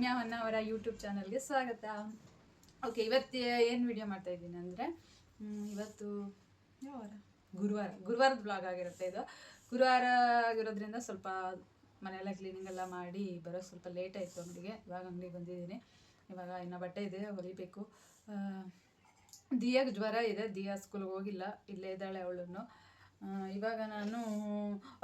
Ramya Honnavar YouTube ಚಾನಲ್ಗೆ ಸ್ವಾಗತ. Okay ಇವತ್ತು ಏನು ವಿಡಿಯೋ ಮಾಡ್ತಾ ಇದ್ದೀನಿ ಅಂದರೆ ಇವತ್ತು ಯಾವ ವಾರ ಗುರುವಾರ, ಗುರುವಾರದ ಬ್ಲಾಗ್ ಆಗಿರುತ್ತೆ ಇದು. ಗುರುವಾರ ಆಗಿರೋದ್ರಿಂದ ಸ್ವಲ್ಪ ಮನೆಯೆಲ್ಲ ಕ್ಲೀನಿಂಗ್ ಎಲ್ಲ ಮಾಡಿ ಬರೋ ಸ್ವಲ್ಪ ಲೇಟ್ ಆಯಿತು ಅಂಗಡಿಗೆ. ಇವಾಗ ಅಂಗಡಿಗೆ ಬಂದಿದ್ದೀನಿ. ಇವಾಗ ಇನ್ನು ಬಟ್ಟೆ ಇದೆ, ಹೊಲಿಬೇಕು. ದಿಯಾಗೆ ಜ್ವರ ಇದೆ, ದಿಯಾ ಸ್ಕೂಲ್ಗೆ ಹೋಗಿಲ್ಲ, ಇಲ್ಲೇ ಇದ್ದಾಳೆ ಅವಳನ್ನು. ಇವಾಗ ನಾನು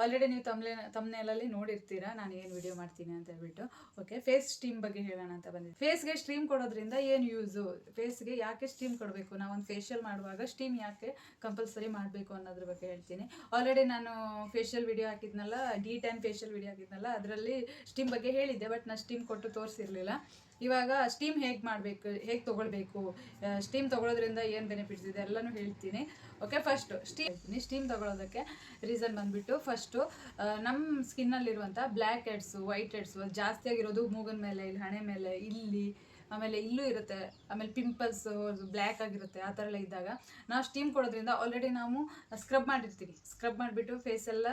ಆಲ್ರೆಡಿ ನೀವು ತಮ್ಲೆ ತಮ್ನೇಲಲ್ಲಿ ನೋಡಿರ್ತೀರಾ, ನಾನು ಏನು ವಿಡಿಯೋ ಮಾಡ್ತೀನಿ ಅಂತ ಹೇಳ್ಬಿಟ್ಟು. ಓಕೆ ಫೇಸ್ ಸ್ಟೀಮ್ ಬಗ್ಗೆ ಹೇಳೋಣ ಅಂತ ಬಂದಿದ್ದೆ. ಫೇಸ್ಗೆ ಸ್ಟ್ರೀಮ್ ಕೊಡೋದ್ರಿಂದ ಏನು ಯೂಸು ಫೇಸ್ಗೆ ಯಾಕೆ ಸ್ಟೀಮ್ ಕೊಡಬೇಕು? ನಾವು ಒಂದು ಫೇಶಿಯಲ್ ಮಾಡುವಾಗ ಸ್ಟೀಮ್ ಯಾಕೆ ಕಂಪಲ್ಸರಿ ಮಾಡಬೇಕು ಅನ್ನೋದ್ರ ಬಗ್ಗೆ ಹೇಳ್ತೀನಿ. ಆಲ್ರೆಡಿ ನಾನು ಫೇಶಿಯಲ್ ವಿಡಿಯೋ ಹಾಕಿದ್ನಲ್ಲ ಡಿ ಟೆನ್ ಫೇಶಿಯಲ್ ವಿಡಿಯೋ ಹಾಕಿದ್ನಲ್ಲ, ಅದರಲ್ಲಿ ಸ್ಟೀಮ್ ಬಗ್ಗೆ ಹೇಳಿದ್ದೆ ಬಟ್ ನಾನು ಸ್ಟೀಮ್ ಕೊಟ್ಟು ತೋರಿಸಿರ್ಲಿಲ್ಲ. ಇವಾಗ ಸ್ಟೀಮ್ ಹೇಗೆ ಮಾಡಬೇಕು, ಹೇಗೆ ತೊಗೊಳ್ಬೇಕು ಸ್ಟೀಮ್ ತೊಗೊಳೋದ್ರಿಂದ ಏನು ಬೆನಿಫಿಟ್ಸ್ ಇದೆ ಎಲ್ಲನೂ ಹೇಳ್ತೀನಿ. ಓಕೆ ಫಸ್ಟು ಸ್ಟೀಮ್ ಹೇಳ್ತೀನಿ. ಸ್ಟೀಮ್ ತೊಗೊಳೋದಕ್ಕೆ ರೀಸನ್ ಬಂದುಬಿಟ್ಟು ಫಸ್ಟು ನಮ್ಮ ಸ್ಕಿನ್ನಲ್ಲಿರುವಂಥ ಬ್ಲ್ಯಾಕ್ ಹೆಡ್ಸು ವೈಟ್ ಹೆಡ್ಸು ಜಾಸ್ತಿ ಆಗಿರೋದು ಮೂಗನ ಮೇಲೆ, ಇಲ್ಲಿ ಹಣೆ ಮೇಲೆ, ಇಲ್ಲಿ, ಆಮೇಲೆ ಇಲ್ಲೂ ಇರುತ್ತೆ, ಆಮೇಲೆ ಪಿಂಪಲ್ಸ್ ಬ್ಲ್ಯಾಕ್ ಆಗಿರುತ್ತೆ, ಆ ಥರ ಎಲ್ಲ ಇದ್ದಾಗ ನಾವು ಸ್ಟೀಮ್ ಕೊಡೋದ್ರಿಂದ ಆಲ್ರೆಡಿ ನಾವು ಸ್ಕ್ರಬ್ ಮಾಡಿರ್ತೀವಿ. ಸ್ಕ್ರಬ್ ಮಾಡಿಬಿಟ್ಟು ಫೇಸ್ ಎಲ್ಲ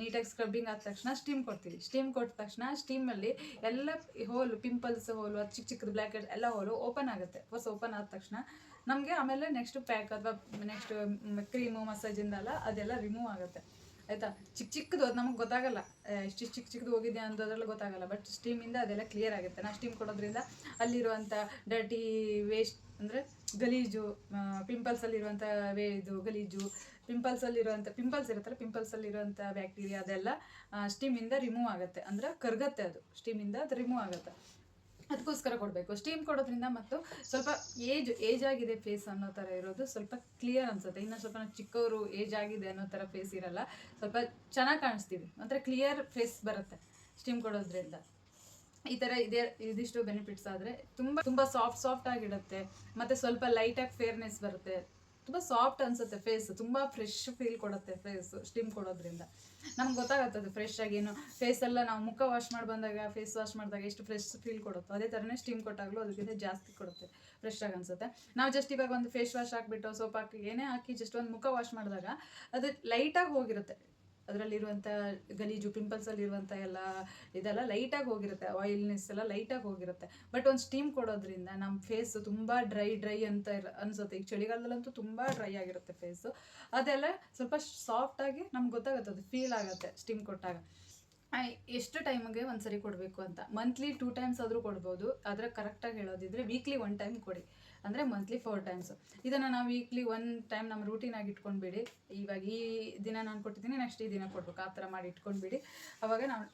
ನೀಟಾಗಿ ಸ್ಕ್ರಬ್ಬಿಂಗ್ ಆದ ತಕ್ಷಣ ಸ್ಟೀಮ್ ಕೊಡ್ತೀವಿ. ಸ್ಟೀಮ್ ಕೊಟ್ಟ ತಕ್ಷಣ ಸ್ಟೀಮಲ್ಲಿ ಎಲ್ಲ ಹೋಲು ಪಿಂಪಲ್ಸ್ ಹೋಲು, ಅದು ಚಿಕ್ಕ ಚಿಕ್ಕದು ಬ್ಲ್ಯಾಕ್ ಎಲ್ಲ ಹೋಲು ಓಪನ್ ಆಗುತ್ತೆ. ಫಸ್ಟ್ ಓಪನ್ ಆದ ತಕ್ಷಣ ನಮಗೆ ಆಮೇಲೆ ನೆಕ್ಸ್ಟ್ ಪ್ಯಾಕ್ ಅಥವಾ ನೆಕ್ಸ್ಟ್ ಕ್ರೀಮು ಮಸಾಜಿಂದಲ್ಲ ಅದೆಲ್ಲ ರಿಮೂವ್ ಆಗುತ್ತೆ. ಆಯಿತಾ? ಚಿಕ್ಕ ಚಿಕ್ಕದು ಅದು ನಮಗೆ ಗೊತ್ತಾಗಲ್ಲ. ಎಷ್ಟು ಚಿಕ್ಕ ಚಿಕ್ಕದು ಹೋಗಿದೆ ಅನ್ನೋದ್ರಲ್ಲಿ ಗೊತ್ತಾಗಲ್ಲ. ಬಟ್ ಸ್ಟೀಮಿಂದ ಅದೆಲ್ಲ ಕ್ಲಿಯರ್ ಆಗುತ್ತೆ. ನಾ ಸ್ಟೀಮ್ ಕೊಡೋದ್ರಿಂದ ಅಲ್ಲಿರುವಂಥ ಡರ್ಟಿ ವೇಸ್ಟ್ ಅಂದರೆ ಗಲೀಜು ಪಿಂಪಲ್ಸಲ್ಲಿರುವಂಥ ವೇ, ಇದು ಗಲೀಜು ಪಿಂಪಲ್ಸಲ್ಲಿರುವಂಥ ಪಿಂಪಲ್ಸ್ ಇರುತ್ತಲ್ಲ ಪಿಂಪಲ್ಸಲ್ಲಿರುವಂಥ ಬ್ಯಾಕ್ಟೀರಿಯಾ ಅದೆಲ್ಲ ಸ್ಟೀಮಿಂದ ರಿಮೂವ್ ಆಗುತ್ತೆ. ಅಂದ್ರೆ ಕರಗತ್ತೆ ಅದು. ಸ್ಟೀಮಿಂದ ಅದು ರಿಮೂವ್ ಆಗುತ್ತೆ. ಅದಕ್ಕೋಸ್ಕರ ಕೊಡಬೇಕು. ಸ್ಟೀಮ್ ಕೊಡೋದ್ರಿಂದ ಮತ್ತು ಸ್ವಲ್ಪ ಏಜ್ ಏಜ್ ಆಗಿದೆ ಫೇಸ್ ಅನ್ನೋ ಥರ ಇರೋದು ಸ್ವಲ್ಪ ಕ್ಲಿಯರ್ ಅನ್ಸುತ್ತೆ. ಇನ್ನು ಸ್ವಲ್ಪ ನಾವು ಚಿಕ್ಕವರು ಏಜ್ ಆಗಿದೆ ಅನ್ನೋ ಥರ ಫೇಸ್ ಇರಲ್ಲ. ಸ್ವಲ್ಪ ಚೆನ್ನಾಗಿ ಕಾಣಿಸ್ತೀವಿ. ಒಂಥರ ಕ್ಲಿಯರ್ ಫೇಸ್ ಬರುತ್ತೆ ಸ್ಟೀಮ್ ಕೊಡೋದ್ರಿಂದ. ಈ ಥರ ಇದೇ, ಇದಿಷ್ಟು ಬೆನಿಫಿಟ್ಸ್ ಆದರೆ ತುಂಬ ತುಂಬ ಸಾಫ್ಟ್ ಸಾಫ್ಟ್ ಆಗಿಡುತ್ತೆ. ಮತ್ತು ಸ್ವಲ್ಪ ಲೈಟಾಗಿ ಫೇರ್ನೆಸ್ ಬರುತ್ತೆ. ತುಂಬ ಸಾಫ್ಟ್ ಅನ್ಸುತ್ತೆ ಫೇಸ್ ತುಂಬ ಫ್ರೆಶ್ ಫೀಲ್ ಕೊಡುತ್ತೆ ಫೇಸ್ ಸ್ಟೀಮ್ ಕೊಡೋದ್ರಿಂದ. ನಮ್ಗೆ ಗೊತ್ತಾಗುತ್ತೆ ಅದು ಫ್ರೆಶ್ ಆಗೇನು ಫೇಸ್ ಎಲ್ಲ ನಾವು ಮುಖ ವಾಶ್ ಮಾಡಿ ಬಂದಾಗ ಫೇಸ್ ವಾಶ್ ಮಾಡಿದಾಗ ಎಷ್ಟು ಫ್ರೆಶ್ ಫೀಲ್ ಕೊಡುತ್ತೋ, ಅದೇ ಥರನೇ ಸ್ಟೀಮ್ ಕೊಟ್ಟಾಗಲೂ ಅದಕ್ಕಿಂತ ಜಾಸ್ತಿ ಕೊಡುತ್ತೆ ಫ್ರೆಶ್ ಆಗಿ ಅನ್ಸುತ್ತೆ. ನಾವು ಜಸ್ಟ್ ಇವಾಗ ಒಂದು ಫೇಸ್ ವಾಶ್ ಹಾಕ್ಬಿಟ್ಟು ಸೋಪ್ ಹಾಕಿ, ಏನೇ ಹಾಕಿ ಜಸ್ಟ್ ಒಂದು ಮುಖ ವಾಶ್ ಮಾಡಿದಾಗ, ಅದು ಲೈಟಾಗಿ ಹೋಗಿರುತ್ತೆ. ಅದರಲ್ಲಿರುವಂಥ ಗಲೀಜು ಪಿಂಪಲ್ಸಲ್ಲಿರುವಂಥ ಎಲ್ಲ ಇದೆಲ್ಲ ಲೈಟಾಗಿ ಹೋಗಿರುತ್ತೆ ಆಯಿಲ್ನೆಸ್ ಎಲ್ಲ ಲೈಟಾಗಿ ಹೋಗಿರುತ್ತೆ. ಬಟ್ ಒಂದು ಸ್ಟೀಮ್ ಕೊಡೋದ್ರಿಂದ ನಮ್ಮ ಫೇಸ್ ತುಂಬ ಡ್ರೈ ಡ್ರೈ ಅಂತ ಇರ, ಅನಿಸುತ್ತೆ. ಈಗ ಚಳಿಗಾಲದಲ್ಲಂತೂ ತುಂಬ ಡ್ರೈ ಆಗಿರುತ್ತೆ ಫೇಸು ಅದೆಲ್ಲ ಸ್ವಲ್ಪ ಸಾಫ್ಟಾಗಿ ನಮ್ಗೆ ಗೊತ್ತಾಗುತ್ತೆ, ಅದು ಫೀಲ್ ಆಗುತ್ತೆ ಸ್ಟೀಮ್ ಕೊಟ್ಟಾಗ. ಎಷ್ಟು ಟೈಮ್ಗೆ ಒಂದು ಸರಿ ಕೊಡಬೇಕು ಅಂತ. ಮಂತ್ಲಿ ಟೂ ಟೈಮ್ಸ್ ಆದರೂ ಕೊಡ್ಬೋದು. ಆದರೆ ಕರೆಕ್ಟಾಗಿ ಹೇಳೋದಿದ್ರೆ ವೀಕ್ಲಿ ಒನ್ ಟೈಮ್ ಕೊಡಿ. ಅಂದರೆ ಮಂತ್ಲಿ ಫೋರ್ ಟೈಮ್ಸು ಇದನ್ನು ನಾವು ವೀಕ್ಲಿ ಒನ್ ಟೈಮ್ ನಮ್ಮ ರೂಟೀನ್ ಆಗಿ ಇಟ್ಕೊಂಡ್ಬಿಡಿ ಇವಾಗ ಈ ದಿನ ನಾನು ಕೊಟ್ಟಿದ್ದೀನಿ ನೆಕ್ಸ್ಟ್ ಈ ದಿನ ಕೊಡ್ಬೇಕು. ಆ ಥರ ಮಾಡಿ ಇಟ್ಕೊಂಡ್ಬಿಡಿ ಅವಾಗ ನಾವು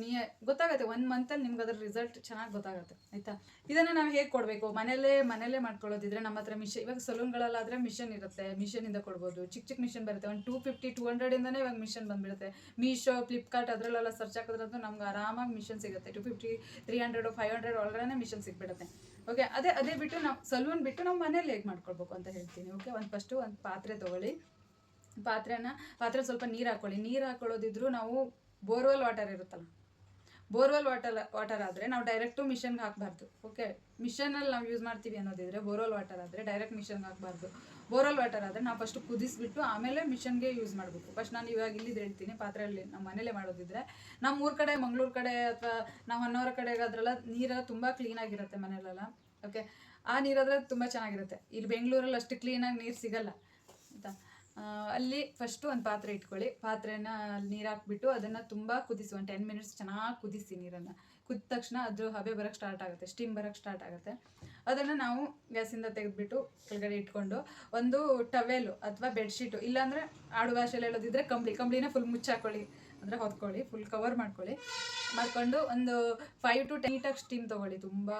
ನೀ ಗೊತ್ತಾಗುತ್ತೆ ಒಂದು ಮಂತಲ್ಲಿ ನಿಮ್ಗೆ ಅದ್ರ ರಿಸಲ್ಟ್ ಚೆನ್ನಾಗಿ ಗೊತ್ತಾಗುತ್ತೆ, ಆಯಿತಾ? ಇದನ್ನು ನಾವು ಹೇಗೆ ಕೊಡಬೇಕು? ಮನೇಲೇ ಮನೇಲೇ ಮಾಡ್ಕೊಳ್ಳೋದಿದ್ರೆ ನಮ್ಮ ಹತ್ರ ಮಿಷನ್ ಇವಾಗ ಸಲೂನ್ಗಳಲ್ಲಾದರೆ ಮಿಷನ್ ಇರುತ್ತೆ ಮಿಷನಿಂದ ಕೊಡ್ಬೋದು. ಚಿಕ್ಕ ಚಿಕ್ಕ ಮಿಷನ್ ಬರುತ್ತೆ, ಒಂದು ಟೂ ಫಿಫ್ಟಿ ಟೂ ಹಂಡ್ರೆಡಿಂದನೇ ಇವಾಗ ಮಿಷನ್ ಬಂದ್ಬಿಡುತ್ತೆ. ಮೀಶೋ ಫ್ಲಿಪ್ಕಾರ್ಟ್ ಅದರಲ್ಲೆಲ್ಲ ಸರ್ಚ್ ಹಾಕಿದ್ರಂತೂ ನಮ್ಗೆ ಆರಾಮಾಗಿ ಮಿಷನ್ ಸಿಗುತ್ತೆ. Two fifty three hundred five hundred ಒಳಗಡೆ ಮಿಷನ್ ಸಿಗ್ಬಿಡುತ್ತೆ. ಓಕೆ ಅದೇ ಅದೇ ಬಿಟ್ಟು ನಾವು ಸಲೂನ್ ಬಿಟ್ಟು ನಾವು ಮನೇಲಿ ಹೇಗೆ ಮಾಡ್ಕೊಳ್ಬೇಕು ಅಂತ ಹೇಳ್ತೀನಿ ಓಕೆ ಒಂದು ಫಸ್ಟು ಒಂದು ಪಾತ್ರೆ ತೊಗೊಳ್ಳಿ. ಪಾತ್ರೆನ ಪಾತ್ರೆ ಸ್ವಲ್ಪ ನೀರು ಹಾಕೊಳ್ಳಿ. ನೀರು ಹಾಕೊಳ್ಳೋದಿದ್ರು ನಾವು ಬೋರ್ವೆಲ್ ವಾಟರ್ ಇರುತ್ತಲ್ಲ ಬೋರ್ವೆಲ್ ವಾಟರ್ ವಾಟರ್ ಆದರೆ ನಾವು ಡೈರೆಕ್ಟು ಮಿಷನ್ಗೆ ಹಾಕಬಾರ್ದು. ಓಕೆ ಮಿಷನಲ್ಲಿ ನಾವು ಯೂಸ್ ಮಾಡ್ತೀವಿ ಅನ್ನೋದಿದ್ರೆ ಬೋರ್ವೆಲ್ ವಾಟರ್ ಆದರೆ ಡೈರೆಕ್ಟ್ ಮಿಷನ್ಗೆ ಹಾಕಬಾರ್ದು. ಬೋರ್ವೆಲ್ ವಾಟರ್ ಆದರೆ ನಾವು ಫಸ್ಟು ಕುದಿಸ್ಬಿಟ್ಟು ಆಮೇಲೆ ಮಿಷನ್ಗೆ ಯೂಸ್ ಮಾಡಬೇಕು. ಫಸ್ಟ್ ನಾನು ಇವಾಗ ಇಲ್ಲಿದ್ದು ಹೇಳ್ತೀನಿ, ಪಾತ್ರೆಯಲ್ಲಿ ನಮ್ಮ ಮನೇಲೆ ಮಾಡೋದಿದ್ರೆ ನಮ್ಮ ಊರ ಕಡೆ, ಮಂಗಳೂರು ಕಡೆ ಅಥವಾ ನಾವು ಹೊನ್ನವರ ಕಡೆಗೆ ಅದರೆಲ್ಲ ನೀರೆಲ್ಲ ತುಂಬ ಕ್ಲೀನಾಗಿರುತ್ತೆ ಮನೆಯಲ್ಲೆಲ್ಲ ಓಕೆ ಆ ನೀರಾದರೆ ತುಂಬ ಚೆನ್ನಾಗಿರುತ್ತೆ. ಇಲ್ಲಿ ಬೆಂಗಳೂರಲ್ಲಿ ಅಷ್ಟು ಕ್ಲೀನಾಗಿ ನೀರು ಸಿಗಲ್ಲ. ಅಲ್ಲಿ ಫಸ್ಟು ಒಂದು ಪಾತ್ರೆ ಇಟ್ಕೊಳ್ಳಿ. ಪಾತ್ರೆನ ನೀರು ಹಾಕ್ಬಿಟ್ಟು ಅದನ್ನು ತುಂಬ ಕುದಿಸಿ, ಒಂದು ಟೆನ್ ಮಿನಿಟ್ಸ್ ಚೆನ್ನಾಗಿ ಕುದಿಸಿ ನೀರನ್ನು. ಕುದ್ದ ತಕ್ಷಣ ಅದು ಹಬೆ ಬರೋಕ್ಕೆ ಸ್ಟಾರ್ಟ್ ಆಗುತ್ತೆ ಸ್ಟೀಮ್ ಬರೋಕ್ಕೆ ಸ್ಟಾರ್ಟ್ ಆಗುತ್ತೆ. ಅದನ್ನು ನಾವು ಗ್ಯಾಸಿಂದ ತೆಗೆದ್ಬಿಟ್ಟು ಕೆಳಗಡೆ ಇಟ್ಕೊಂಡು ಒಂದು ಟವೆಲು ಅಥವಾ ಬೆಡ್ಶೀಟು ಇಲ್ಲಾಂದರೆ ಆಡು ಭಾಷೆಯಲ್ಲಿ ಹೇಳೋದಿದ್ರೆ ಕಂಬಳಿ. ಕಂಬಳಿನ ಫುಲ್ ಮುಚ್ಚಾಕೊಳ್ಳಿ. ಅಂದರೆ ಹೊತ್ಕೊಳ್ಳಿ ಫುಲ್ ಕವರ್ ಮಾಡ್ಕೊಳ್ಳಿ. ಮಾಡ್ಕೊಂಡು ಒಂದು ಫೈವ್ ಟು ನೀಟಾಗಿ ಸ್ಟೀಮ್ ತೊಗೊಳ್ಳಿ. ತುಂಬ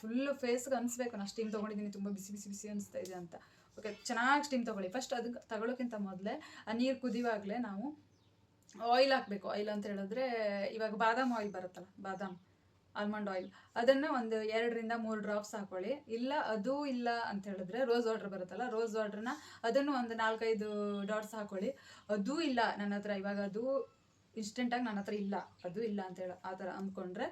ಫುಲ್ ಫೇಸ್ಗೆ ಅನಿಸ್ಬೇಕು ನಾನು ಸ್ಟೀಮ್ ತೊಗೊಂಡಿದ್ದೀನಿ, ತುಂಬ ಬಿಸಿ ಬಿಸಿ ಬಿಸಿ ಅನಿಸ್ತಾ ಇದೆ ಅಂತ. ಓಕೆ, ಚೆನ್ನಾಗಿ ಸ್ಟೀಮ್ ತೊಗೊಳ್ಳಿ. ಫಸ್ಟ್ ಅದಕ್ಕೆ ತಗೊಳ್ಳೋಕ್ಕಿಂತ ಮೊದಲೇ, ಆ ನೀರು ಕುದಿವಾಗಲೇ ನಾವು ಆಯಿಲ್ ಹಾಕಬೇಕು. ಆಯಿಲ್ ಅಂತ ಹೇಳಿದ್ರೆ ಇವಾಗ ಬಾದಾಮ್ ಆಯಿಲ್ ಬರುತ್ತಲ್ಲ, ಬಾದಾಮ್ ಆಲ್ಮಂಡ್ ಆಯಿಲ್ ಅದನ್ನು ಒಂದು ಎರಡರಿಂದ ಮೂರು ಡ್ರಾಪ್ಸ್ ಹಾಕೊಳ್ಳಿ. ಇಲ್ಲ, ಅದು ಇಲ್ಲ ಅಂತ ಹೇಳಿದ್ರೆ ರೋಸ್ ವಾಟರ್ ಬರುತ್ತಲ್ಲ ರೋಸ್ ವಾಟ್ರನ್ನ ಅದನ್ನು ಒಂದು ನಾಲ್ಕೈದು ಡಾಟ್ಸ್ ಹಾಕೊಳ್ಳಿ. ಅದು ಇಲ್ಲ ನನ್ನ ಹತ್ರ ಇವಾಗ ಅದು ಇನ್ಸ್ಟೆಂಟಾಗಿ ನನ್ನ ಹತ್ರ ಇಲ್ಲ, ಅದು ಇಲ್ಲ ಅಂತ ಹೇಳಿ ಆ ಥರ ಅಂದ್ಕೊಂಡ್ರೆ